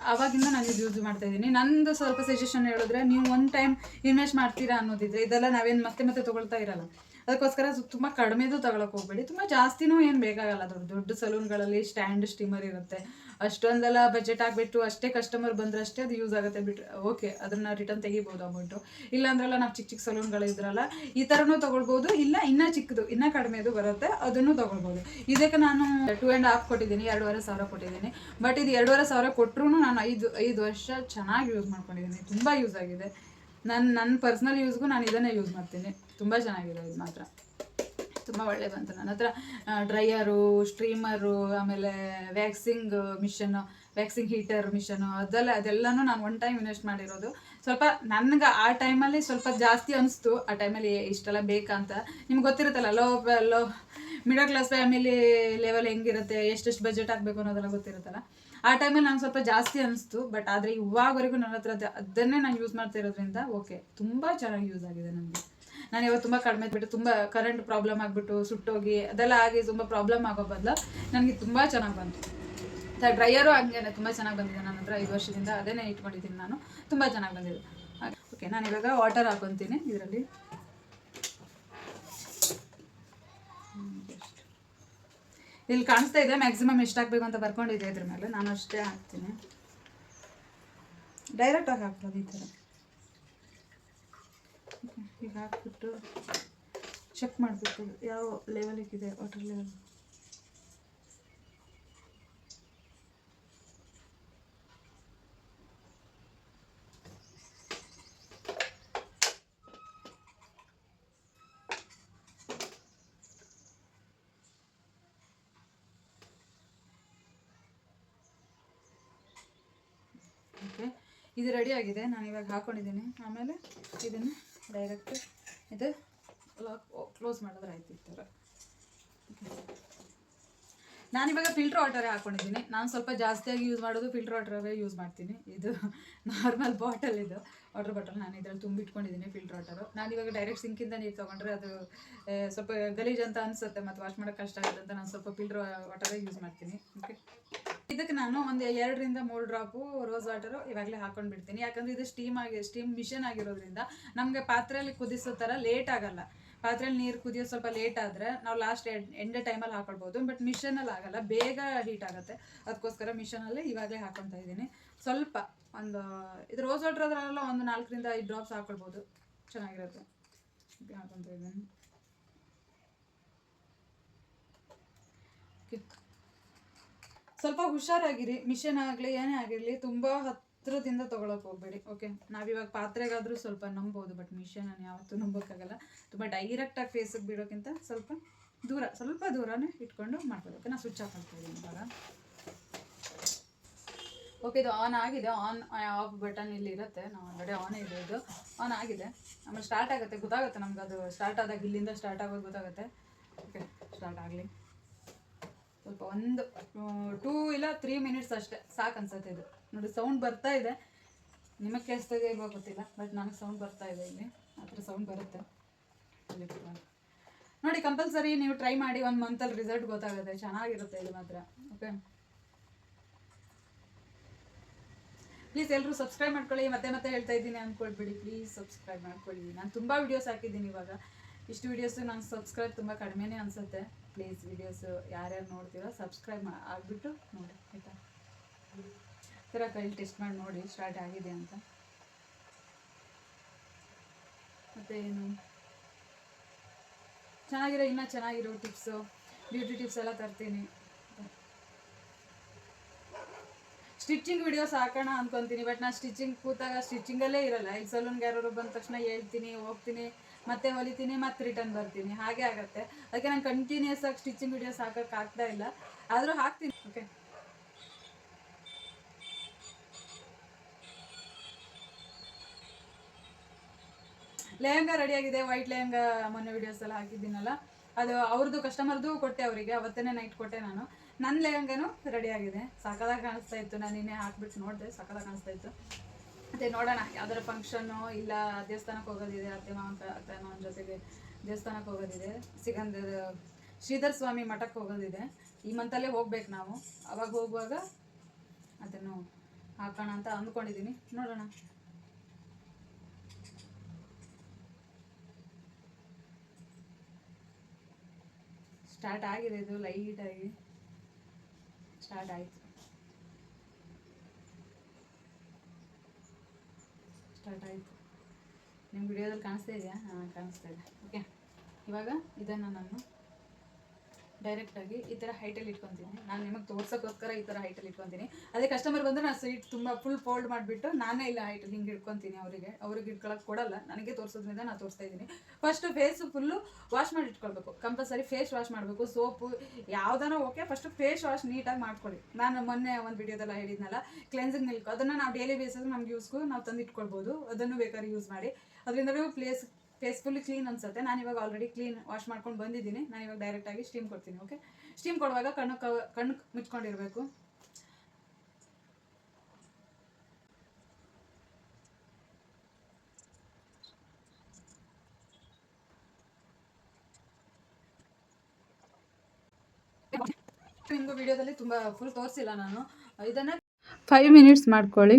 ಆವಾಗಿಂದ ನಾನು ಇದು ಯೂಸ್ ಮಾಡ್ತಾ ಇದ್ದೀನಿ. ನಂದು ಸ್ವಲ್ಪ ಸಜೆಷನ್ ಹೇಳಿದ್ರೆ ನೀವು ಒನ್ ಟೈಮ್ ಇನ್ವೆಸ್ಟ್ ಮಾಡ್ತೀರಾ ಅನ್ನೋದಿದ್ರೆ ಇದೆಲ್ಲ ನಾವೇನು ಮತ್ತೆ ಮತ್ತೆ ತೊಗೊಳ್ತಾ ಇರಲ್ಲ. ಅದಕ್ಕೋಸ್ಕರ ತುಂಬ ಕಡಿಮೆದು ತಗೊಳಕ್ಕೆ ಹೋಗ್ಬೇಡಿ. ತುಂಬ ಜಾಸ್ತಿನೂ ಏನು ಬೇಕಾಗಲ್ಲ. ದೊಡ್ಡ ದೊಡ್ಡ ಸಲೂನ್ಗಳಲ್ಲಿ ಸ್ಟ್ಯಾಂಡ್ ಸ್ಟಿಮರ್ ಇರುತ್ತೆ. ಅಷ್ಟೊಂದೆಲ್ಲ ಬಜೆಟ್ ಆಗಿಬಿಟ್ಟು ಅಷ್ಟೇ ಕಸ್ಟಮರ್ ಬಂದ್ರೆ ಅಷ್ಟೇ ಅದು ಯೂಸ್ ಆಗುತ್ತೆ ಬಿಟ್ರೆ ಓಕೆ ಅದನ್ನ ರಿಟರ್ನ್ ತೆಗಿಬೋದು ಅಮೌಂಟು ಇಲ್ಲ ಅಂದ್ರಲ್ಲ ನಾವು ಚಿಕ್ಕ ಚಿಕ್ಕ ಸಲೂನ್ಗಳು ಇದ್ರಲ್ಲ, ಈ ಥರನೂ ತೊಗೊಳ್ಬೋದು, ಇಲ್ಲ ಇನ್ನೂ ಚಿಕ್ಕದು, ಇನ್ನೂ ಕಡಿಮೆದು ಬರುತ್ತೆ, ಅದನ್ನು ತೊಗೊಳ್ಬೋದು. ಇದಕ್ಕೆ ನಾನು ಟೂ ಆ್ಯಂಡ್ ಹಾಫ್ ಕೊಟ್ಟಿದ್ದೀನಿ, ಎರಡೂವರೆ ಸಾವಿರ ಕೊಟ್ಟಿದ್ದೀನಿ. ಬಟ್ ಇದು ಎರಡೂವರೆ ಸಾವಿರ ಕೊಟ್ಟರು ನಾನು ಐದು ಐದು ವರ್ಷ ಚೆನ್ನಾಗಿ ಯೂಸ್ ಮಾಡ್ಕೊಂಡಿದ್ದೀನಿ, ತುಂಬ ಯೂಸ್ ಆಗಿದೆ. ನನ್ನ ನನ್ನ ಪರ್ಸ್ನಲ್ ಯೂಸ್ಗೂ ನಾನು ಇದನ್ನೇ ಯೂಸ್ ಮಾಡ್ತೀನಿ. ತುಂಬ ಚೆನ್ನಾಗಿದೆ ಇದು ಮಾತ್ರ. ತುಂಬ ಒಳ್ಳೆ ಬಂತು ನನ್ನ ಹತ್ರ. ಡ್ರೈಯರು ಸ್ಟ್ರೀಮರು ಆಮೇಲೆ waxing machine waxing heater machine ಅದೆಲ್ಲ ಅದೆಲ್ಲನೂ ನಾನು ಒನ್ ಟೈಮ್ ಇನ್ವೆಸ್ಟ್ ಮಾಡಿರೋದು. ಸ್ವಲ್ಪ ನನಗೆ ಆ ಟೈಮಲ್ಲಿ ಸ್ವಲ್ಪ ಜಾಸ್ತಿ ಅನಿಸ್ತು. ಆ ಟೈಮಲ್ಲಿ ಇಷ್ಟೆಲ್ಲ ಬೇಕಂತ ನಿಮ್ಗೆ ಗೊತ್ತಿರುತ್ತಲ್ಲ low low middle class family level ಹೆಂಗಿರುತ್ತೆ, ಎಷ್ಟೆಷ್ಟು ಬಜೆಟ್ ಆಗಬೇಕು ಅನ್ನೋದೆಲ್ಲ ಗೊತ್ತಿರುತ್ತಲ್ಲ. ಆ ಟೈಮಲ್ಲಿ ನಾನು ಸ್ವಲ್ಪ ಜಾಸ್ತಿ ಅನಿಸ್ತು. ಬಟ್ ಆದರೆ ಇವಾಗವರೆಗೂ ನನ್ನ ಹತ್ರ ಅದನ್ನೇ ನಾನು ಯೂಸ್ ಮಾಡ್ತಾ ಇರೋದ್ರಿಂದ ಓಕೆ ತುಂಬ ಚೆನ್ನಾಗಿ ಯೂಸ್ ಆಗಿದೆ ನನಗೆ. ನಾನು ಇವಾಗ ತುಂಬ ಕಡಿಮೆ ಬಿಟ್ಟು ತುಂಬ ಕರೆಂಟ್ ಪ್ರಾಬ್ಲಮ್ ಆಗಿಬಿಟ್ಟು, ಸುಟ್ಟೋಗಿ, ಅದೆಲ್ಲ ಆಗಿ ತುಂಬ ಪ್ರಾಬ್ಲಮ್ ಆಗೋ ಬದಲು ನನಗೆ ತುಂಬ ಚೆನ್ನಾಗಿ ಬಂತು. ಡ್ರೈಯರು ಹಂಗೇನೆ, ತುಂಬ ಚೆನ್ನಾಗಿ ಬಂದಿದೆ ನನ್ನ ಹತ್ರ ಐದು ವರ್ಷದಿಂದ ಅದೇನೇ ಇಟ್ಕೊಂಡಿದ್ದೀನಿ ನಾನು. ತುಂಬ ಚೆನ್ನಾಗಿ ಬಂದಿದೆ. ಓಕೆ ನಾನು ಇವಾಗ ವಾಟರ್ ಹಾಕೊತೀನಿ, ಇದರಲ್ಲಿ. ಇಲ್ಲಿ ಕಾಣಿಸ್ತಾ ಇದೆ ಮ್ಯಾಕ್ಸಿಮಮ್ ಎಷ್ಟು ಹಾಕ್ಬೇಕು ಅಂತ ಬರ್ಕೊಂಡಿದೆ ಇದ್ರ ಮೇಲೆ. ನಾನು ಅಷ್ಟೇ ಹಾಕ್ತೀನಿ. ಡೈರೆಕ್ಟಾಗಿ ಹಾಕ್ಬೋದು ಈ ಥರ ಈಗ ಹಾಕ್ಬಿಟ್ಟು ಚೆಕ್ ಮಾಡಬೇಕು ಯಾವ ಲೆವೆಲಿಗಿದೆ ವಾಟರ್ ಲೆವೆಲ್ ಇದು ರೆಡಿ ಆಗಿದೆ. ನಾನು ಇವಾಗ ಹಾಕೊಂಡಿದ್ದೀನಿ. ಆಮೇಲೆ ಇದನ್ನು ಡೈರೆಕ್ಟ್ ಇದು ಲಾಕ್ ಕ್ಲೋಸ್ ಮಾಡಿದ್ರೆ ಆಯ್ತು ಈ ಥರ. ನಾನಿವಾಗ ಫಿಲ್ಟರ್ ವಾಟರೇ ಹಾಕೊಂಡಿದ್ದೀನಿ. ನಾನು ಸ್ವಲ್ಪ ಜಾಸ್ತಿಯಾಗಿ ಯೂಸ್ ಮಾಡೋದು ಫಿಲ್ಟರ್ ವಾಟರೇ ಯೂಸ್ ಮಾಡ್ತೀನಿ. ಇದು ನಾರ್ಮಲ್ ಬಾಟಲ್ ಇದು. ವಾಟರ್ ಬಾಟಲ್ ನಾನು ಇದರಲ್ಲಿ ತುಂಬಿಟ್ಕೊಂಡಿದ್ದೀನಿ ಫಿಲ್ಟರ್ ವಾಟರು ನಾನು ಇವಾಗ ಡೈರೆಕ್ಟ್ ಸಿಂಕಿಂದ ನೀರು ತೊಗೊಂಡ್ರೆ ಅದು ಸ್ವಲ್ಪ ಗಲೀಜು ಅಂತ ಅನಿಸುತ್ತೆ, ಮತ್ತು ವಾಶ್ ಮಾಡೋಕ್ಕೆ ಕಷ್ಟ ಆಗುತ್ತೆ ಅಂತ ನಾನು ಸ್ವಲ್ಪ ಫಿಲ್ಟರ್ ವಾಟರೇ ಯೂಸ್ ಮಾಡ್ತೀನಿ. ಓಕೆ ಇದಕ್ಕೆ ನಾನು ಒಂದು ಎರಡರಿಂದ ಮೂರು ಡ್ರಾಪು ರೋಸ್ ವಾಟರು ಇವಾಗಲೇ ಹಾಕೊಂಡು ಬಿಡ್ತೀನಿ. ಯಾಕಂದ್ರೆ ಇದು ಸ್ಟೀಮ್ ಆಗಿ ಸ್ಟೀಮ್ ಮಿಷನ್ ಆಗಿರೋದ್ರಿಂದ ನಮಗೆ ಪಾತ್ರೆಯಲ್ಲಿ ಕುದಿಸೋ ಥರ ಲೇಟ್ ಆಗಲ್ಲ. ಪಾತ್ರೆಯಲ್ಲಿ ನೀರು ಕುದಿಯೋದು ಸ್ವಲ್ಪ ಲೇಟ್ ಆದರೆ ನಾವು ಲಾಸ್ಟ್ ಎಂಡ್ ಟೈಮಲ್ಲಿ ಹಾಕೊಳ್ಬೋದು. ಬಟ್ ಮಿಷನಲ್ಲಿ ಆಗಲ್ಲ. ಬೇಗ ಹೀಟ್ ಆಗುತ್ತೆ. ಅದಕ್ಕೋಸ್ಕರ ಮಿಷನಲ್ಲಿ ಇವಾಗಲೇ ಹಾಕೊತಾ ಇದ್ದೀನಿ. ಸ್ವಲ್ಪ ಒಂದು, ಇದು ರೋಸ್ ವಾಟರ್ ಅದರಲ್ಲ ಒಂದು ನಾಲ್ಕರಿಂದ ಐದು ಡ್ರಾಪ್ಸ್ ಹಾಕೊಳ್ಬೋದು. ಚೆನ್ನಾಗಿರುತ್ತೆ. ಹಾಕೊತಾ ಇದ್ದೀನಿ. ಸ್ವಲ್ಪ ಹುಷಾರಾಗಿರಿ. ಮಿಷನ್ ಆಗಲಿ, ಏನೇ ಆಗಿರಲಿ, ತುಂಬ ಹತ್ತಿರದಿಂದ ತೊಗೊಳಕ್ಕೆ ಹೋಗ್ಬೇಡಿ. ಓಕೆ ನಾವಿವಾಗ ಪಾತ್ರೆಗಾದರೂ ಸ್ವಲ್ಪ ನಂಬೋದು ಬಟ್ ಮಿಷನನ್ನು ಯಾವತ್ತೂ ನಂಬೋಕ್ಕಾಗಲ್ಲ. ತುಂಬ ಡೈರೆಕ್ಟಾಗಿ ಫೇಸಿಗೆ ಬಿಡೋಕ್ಕಿಂತ ಸ್ವಲ್ಪ ದೂರ, ಸ್ವಲ್ಪ ದೂರನೇ ಇಟ್ಕೊಂಡು ಮಾಡ್ಬೋದು. ಓಕೆ ನಾನು ಸ್ವಿಚ್ ಆಫ್ ಇದ್ದೀನಿ ಇವಾಗ. ಓಕೆ ಇದು ಆನ್ ಆಗಿದೆ. ಆನ್ ಆಫ್ ಬಟನ್ ಇಲ್ಲಿ ಇರುತ್ತೆ. ನಾವು ಆಲ್ರೆಡಿ ಆನ್ ಇದೆ ಇದು. ಆನ್ ಆಗಿದೆ. ಆಮೇಲೆ ಸ್ಟಾರ್ಟ್ ಆಗುತ್ತೆ. ಗೊತ್ತಾಗುತ್ತೆ ನಮ್ಗೆ ಅದು ಸ್ಟಾರ್ಟ್ ಆದಾಗ ಇಲ್ಲಿಂದ ಸ್ಟಾರ್ಟ್ ಆಗೋದು ಗೊತ್ತಾಗುತ್ತೆ. ಓಕೆ ಸ್ಟಾರ್ಟ್ ಆಗಲಿ. ಸ್ವಲ್ಪ ಒಂದು ಟೂ ಇಲ್ಲ ತ್ರೀ ಮಿನಿಟ್ಸ್ ಅಷ್ಟೇ. ಸಾಕು ಅನ್ಸುತ್ತೆ ಇದು. ನೋಡಿ ಸೌಂಡ್ ಬರ್ತಾ ಇದೆ. ನಿಮಗೆ ಕೇಳಿಸ್ತದೆ ಇವಾಗ ಗೊತ್ತಿಲ್ಲ ಬಟ್ ನನಗೆ ಸೌಂಡ್ ಬರ್ತಾ ಇದೆ ಇಲ್ಲಿ. ಆ ಸೌಂಡ್ ಬರುತ್ತೆ. ನೋಡಿ ಕಂಪಲ್ಸರಿ ನೀವು ಟ್ರೈ ಮಾಡಿ ಒಂದು ಮಂತಲ್ಲಿ ರಿಸಲ್ಟ್ ಗೊತ್ತಾಗುತ್ತೆ. ಚೆನ್ನಾಗಿರುತ್ತೆ ಇದು ಮಾತ್ರ. ಓಕೆ ಪ್ಲೀಸ್ ಎಲ್ಲರೂ ಸಬ್ಸ್ಕ್ರೈಬ್ ಮಾಡ್ಕೊಳ್ಳಿ. ಮತ್ತೆ ಮತ್ತೆ ಹೇಳ್ತಾ ಇದ್ದೀನಿ ಅಂದ್ಕೊಳ್ಬಿಡಿ ಪ್ಲೀಸ್ ಸಬ್ಸ್ಕ್ರೈಬ್ ಮಾಡ್ಕೊಳ್ಳಿ. ನಾನು ತುಂಬ ವೀಡಿಯೋಸ್ ಹಾಕಿದ್ದೀನಿ ಇವಾಗ. ಇಷ್ಟು ವೀಡಿಯೋಸು ನಾನು ಸಬ್ಸ್ಕ್ರೈಬ್ ತುಂಬ ಕಡಿಮೆನೇ ಅನಿಸುತ್ತೆ. ಪ್ಲೀಸ್ ವಿಡಿಯೋಸು ಯಾರ್ಯಾರು ನೋಡ್ತೀರೋ ಸಬ್ಸ್ಕ್ರೈಬ್ ಆಗಿಬಿಟ್ಟು ನೋಡಿ, ಆಯಿತಾ? ಥರ ಕೈಲಿ ಟೆಸ್ಟ್ ಮಾಡಿ ನೋಡಿ ಸ್ಟಾರ್ಟ್ ಆಗಿದೆ ಅಂತ. ಮತ್ತು ಏನು? ಚೆನ್ನಾಗಿರೋ, ಇನ್ನೂ ಚೆನ್ನಾಗಿರೋ ಟಿಪ್ಸು ಬ್ಯೂಟಿ ಟಿಪ್ಸ್ ಎಲ್ಲ ತರ್ತೀನಿ. ಸ್ಟಿಚಿಂಗ್ ವಿಡಿಯೋಸ್ ಹಾಕೋಣ ಅಂದ್ಕೊತೀನಿ ಬಟ್ ನಾನು ಸ್ಟಿಚಿಂಗ್ ಕೂತಾಗ ಸ್ಟಿಚಿಂಗಲ್ಲೇ ಇರಲ್ಲ. ಈಗ ಸಲೂನ್ಗೆ ಯಾರು ಬಂದ ತಕ್ಷಣ ಹೇಳ್ತೀನಿ, ಹೋಗ್ತೀನಿ. ಮತ್ತೆ ಹೊಲಿತೀನಿ, ಮತ್ತೆ ರಿಟರ್ನ್ ಬರ್ತೀನಿ. ಹಾಗೆ ಆಗುತ್ತೆ. ಅದಕ್ಕೆ ನಾನು ಕಂಟಿನ್ಯೂಸ್ ಆಗಿ ಸ್ಟಿಚಿಂಗ್ ವಿಡಿಯೋಸ್ ಹಾಕಕ್ ಆಗ್ತಾ ಇಲ್ಲ. ಆದರೂ ಹಾಕ್ತೀನಿ. ಓಕೆ ಲೆಹಂಗಾ ರೆಡಿ ಆಗಿದೆ. ವೈಟ್ ಲೆಹಂಗಾ ಮೊನ್ನೆ ವಿಡಿಯೋಸ್ ಎಲ್ಲ ಹಾಕಿದ್ದೀನಲ್ಲ. ಅದು ಅವ್ರದ್ದು ಕಸ್ಟಮರ್ದು ಕೊಟ್ಟೆ ಅವರಿಗೆ. ಅವತ್ತೇನೆ ನೈಟ್ ಕೊಟ್ಟೆ ನಾನು. ನನ್ನ ಲೆಹಂಗಾನು ರೆಡಿ ಆಗಿದೆ. ಸಕದಾಗ ಕಾಣಿಸ್ತಾ ಇತ್ತು. ನಾನು ನಿನ್ನೆ ಹಾಕ್ಬಿಟ್ಟು ನೋಡಿದೆ. ಸಕದಾಗ ಕಾಣಿಸ್ತಾ ಇತ್ತು. ಮತ್ತೆ ನೋಡೋಣ ಯಾವ್ದಾರ ಫಂಕ್ಷನ್ನು ಇಲ್ಲ ದೇವಸ್ಥಾನಕ್ಕೆ ಹೋಗೋದಿದೆ ಅತ್ತೆ ಮಾವನ ಅತ್ತೆ ಮಾವನ ಜೊತೆಗೆ ದೇವಸ್ಥಾನಕ್ಕೆ ಹೋಗೋದಿದೆ ಸಿಗಂದ ಶ್ರೀಧರ್ ಸ್ವಾಮಿ ಮಠಕ್ಕೆ ಹೋಗೋದಿದೆ. ಈ ಮಂತಲ್ಲೇ ಹೋಗ್ಬೇಕು ನಾವು. ಅವಾಗ ಹೋಗುವಾಗ ಅದನ್ನು ಹಾಕೋಣ ಅಂತ ಅಂದ್ಕೊಂಡಿದ್ದೀನಿ ನೋಡೋಣ. ಸ್ಟಾರ್ಟ್ ಆಗಿದೆ ಇದು ಲೈಟಾಗಿ ಸ್ಟಾರ್ಟ್ ಆಯಿತು. ಸ್ಟಾರ್ಟ್ ಆಯಿತು ನಿಮ್ಮ ವಿಡಿಯೋದಲ್ಲಿ ಕಾಣಿಸ್ತಾ ಇದೆಯಾ? ಹಾಂ ಕಾಣಿಸ್ತಾ ಇದೆ. ಓಕೆ ಇವಾಗ ಇದನ್ನು ನಾನು ಡೈರೆಕ್ಟಾಗಿ ಈ ಥರ ಹೈಟಲ್ಲಿ ಇಟ್ಕೊತೀನಿ. ನಾನು ನಿಮಗೆ ತೋರ್ಸೋಕ್ಕೋಸ್ಕರ ಈ ಥರ ಹೈಟಲ್ಲಿ ಇಟ್ಕೊತೀನಿ. ಅದೇ ಕಸ್ಟಮರ್ ಬಂದರೆ ನಾನು ಸೀಟ್ ತುಂಬ ಫುಲ್ ಫೋಲ್ಡ್ ಮಾಡಿಬಿಟ್ಟು ನಾನೇ ಇಲ್ಲ ಹೈಟಲ್ಲಿ ಹಿಂಗೆ ಇಟ್ಕೊತೀನಿ ಅವರಿಗೆ. ಅವ್ರಿಗೆ ಇಟ್ಕೊಳಕ್ಕೆ ಕೊಡಲ್ಲ. ನನಗೆ ತೋರಿಸೋದ್ರಿಂದ ನಾನು ತೋರಿಸ್ತಾ ಇದ್ದೀನಿ. ಫಸ್ಟ್ ಫೇಸ್ ಫುಲ್ಲು ವಾಶ್ ಮಾಡಿ ಇಟ್ಕೊಳ್ಬೇಕು. ಕಂಪಲ್ಸರಿ ಫೇಸ್ ವಾಶ್ ಮಾಡಬೇಕು. ಸೋಪು ಯಾವ್ದಾನ ಓಕೆ ಫಸ್ಟ್ ಫೇಸ್ ವಾಶ್ ನೀಟಾಗಿ ಮಾಡ್ಕೊಳ್ಳಿ. ನಾನು ಮೊನ್ನೆ ಒಂದು ವಿಡಿಯೋದೆಲ್ಲ ಹೇಳಿದ್ನಲ್ಲ ಕ್ಲೆನ್ಸಿಂಗ್ ಮಿಲ್ಕ್ ಅದನ್ನು ನಾವು ಡೈಲಿ ಬೇಸಿಸ್ ನಮ್ಗೆ ಯೂಸ್ಗೂ ನಾವು ತಂದು ಇಟ್ಕೊಳ್ಬೋದು ಅದನ್ನು ಬೇಕಾದ್ರೆ ಯೂಸ್ ಮಾಡಿ. ಅದರಿಂದಲೂ ಪ್ಲೇಸ್ ಫೇಸ್ ಫುಲ್ ಕ್ಲೀನ್ ಅನ್ಸುತ್ತೆ. ನಾನು ಇವಾಗ ಆಲ್ರೆಡಿ ಕ್ಲೀನ್ ವಾಶ್ ಮಾಡ್ಕೊಂಡು ಬಂದಿದ್ದೀನಿ. ನಾನು ಇವಾಗ ಡೈರೆಕ್ಟಾಗಿ ಸ್ಟೀಮ್ ಕೊಡ್ತೀನಿ ಓಕೆ ಸ್ಟೀಮ್ ಕೊಡುವಾಗ ಕಣ್ಣು ಕಣ್ಣು ಮುಚ್ಕೊಂಡಿರಬೇಕು. ನಿಮಗೂ ವಿಡಿಯೋದಲ್ಲಿ ತುಂಬ ಫುಲ್ ತೋರಿಸಿಲ್ಲ ನಾನು. ಇದನ್ನ ಫೈವ್ ಮಿನಿಟ್ಸ್ ಮಾಡ್ಕೊಳ್ಳಿ.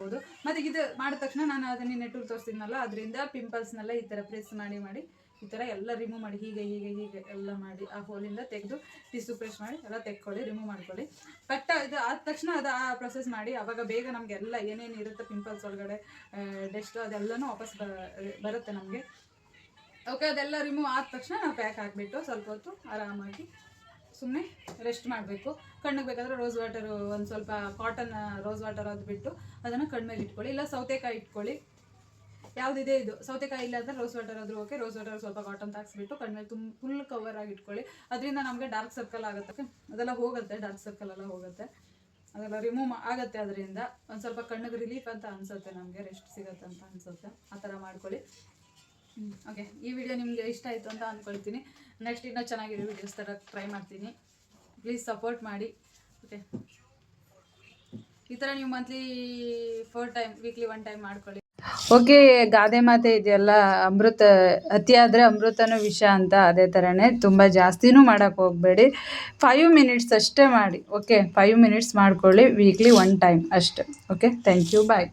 ಹೌದು ಮತ್ತೆ ಇದು ಮಾಡಿದ ತಕ್ಷಣ ನಾನು ಅದನ್ನ ನೆಟ್ಟೂರು ತೋರಿಸಿದ್ನಲ್ಲ ಅದರಿಂದ ಪಿಂಪಲ್ಸ್ನೆಲ್ಲ ಈ ಥರ ಪ್ರೆಸ್ ಮಾಡಿ ಮಾಡಿ, ಈ ಥರ ಎಲ್ಲ ರಿಮೂವ್ ಮಾಡಿ, ಹೀಗೆ ಹೀಗೆ ಹೀಗೆ ಎಲ್ಲ ಮಾಡಿ ಆ ಹೋಲಿಂದ ತೆಗೆದು ಟಿಸು ಪ್ರೆಸ್ ಮಾಡಿ, ಎಲ್ಲ ತೆಕ್ಕೊಳ್ಳಿ ರಿಮೂವ್ ಮಾಡ್ಕೊಳ್ಳಿ. ಕಟ್ಟ ಇದು ಆದ ತಕ್ಷಣ ಅದು ಆ ಪ್ರೊಸೆಸ್ ಮಾಡಿ, ಅವಾಗ ಬೇಗ ನಮಗೆ ಎಲ್ಲ ಏನೇನು ಇರುತ್ತೆ ಪಿಂಪಲ್ಸ್ ಒಳಗಡೆ ಡೆಸ್ಟ್ ಅದೆಲ್ಲನೂ ವಾಪಸ್ ಬರುತ್ತೆ ನಮಗೆ. ಓಕೆ ಅದೆಲ್ಲ ರಿಮೂವ್ ಆದ ತಕ್ಷಣ ನಾವು ಪ್ಯಾಕ್ ಹಾಕಿಬಿಟ್ಟು ಸ್ವಲ್ಪ ಹೊತ್ತು ಆರಾಮಾಗಿ ಸುಮ್ಮನೆ ರೆಸ್ಟ್ ಮಾಡಬೇಕು. ಕಣ್ಣಿಗೆ ಬೇಕಾದರೆ ರೋಸ್ ವಾಟರು ಒಂದು ಸ್ವಲ್ಪ ಕಾಟನ್ ರೋಸ್ ವಾಟರ್ ಅದು ಬಿಟ್ಟು ಅದನ್ನು ಕಣ್ಮೇಲೆ ಇಟ್ಕೊಳ್ಳಿ. ಇಲ್ಲ ಸೌತೆಕಾಯಿ ಇಟ್ಕೊಳ್ಳಿ. ಯಾವುದಿದೆ ಇದು ಸೌತೆಕಾಯಿ ಇಲ್ಲ ಅಂದರೆ ರೋಸ್ ವಾಟರ್ ಆದರೂ ಓಕೆ ರೋಸ್ ವಾಟರ್ ಸ್ವಲ್ಪ ಕಾಟನ್ ತಾಕ್ಸ್ಬಿಟ್ಟು ಕಣ್ಮೇಲೆ ತುಂಬ ಫುಲ್ ಕವರ್ ಆಗಿ ಇಟ್ಕೊಳ್ಳಿ. ಅದರಿಂದ ನಮಗೆ ಡಾರ್ಕ್ ಸರ್ಕಲ್ ಆಗುತ್ತೆ? ಅದೆಲ್ಲ ಹೋಗುತ್ತೆ ಡಾರ್ಕ್ ಸರ್ಕಲ್ ಎಲ್ಲ ಹೋಗುತ್ತೆ. ಅದೆಲ್ಲ ರಿಮೂವ್ ಆಗುತ್ತೆ ಅದರಿಂದ. ಒಂದು ಸ್ವಲ್ಪ ಕಣ್ಣಿಗೆ ರಿಲೀಫ್ ಅಂತ ಅನ್ಸುತ್ತೆ ನಮಗೆ. ರೆಸ್ಟ್ ಸಿಗುತ್ತೆ ಅಂತ ಅನಿಸುತ್ತೆ. ಆ ಥರ ಮಾಡ್ಕೊಳ್ಳಿ. ಓಕೆ ಈ ವಿಡಿಯೋ ನಿಮಗೆ ಇಷ್ಟ ಆಯಿತು ಅಂತ ಅಂದ್ಕೊಳ್ತೀನಿ ನೆಕ್ಸ್ಟ್ ಇನ್ನೂ ಚೆನ್ನಾಗಿರೋ ವಿಡಿಯೋಸ್ ಥರ ಟ್ರೈ ಮಾಡ್ತೀನಿ. ಪ್ಲೀಸ್ ಸಪೋರ್ಟ್ ಮಾಡಿ. ಓಕೆ ಈ ಥರ ನೀವು monthly four time weekly one time ಮಾಡ್ಕೊಳ್ಳಿ. ಓಕೆ ಗಾದೆ ಮಾತೆ ಇದೆಯಲ್ಲ, ಅಮೃತ ಅತಿಯಾದರೆ ಅಮೃತನೂ ವಿಷ ಅಂತ ಅದೇ ಥರನೇ ತುಂಬ ಜಾಸ್ತಿನೂ ಮಾಡೋಕ್ಕೆ ಹೋಗಬೇಡಿ. ಫೈವ್ ಮಿನಿಟ್ಸ್ ಅಷ್ಟೇ ಮಾಡಿ. ಓಕೆ ಫೈವ್ ಮಿನಿಟ್ಸ್ ಮಾಡ್ಕೊಳ್ಳಿ ವೀಕ್ಲಿ ಒನ್ ಟೈಮ್ ಅಷ್ಟೇ. Okay thank you bye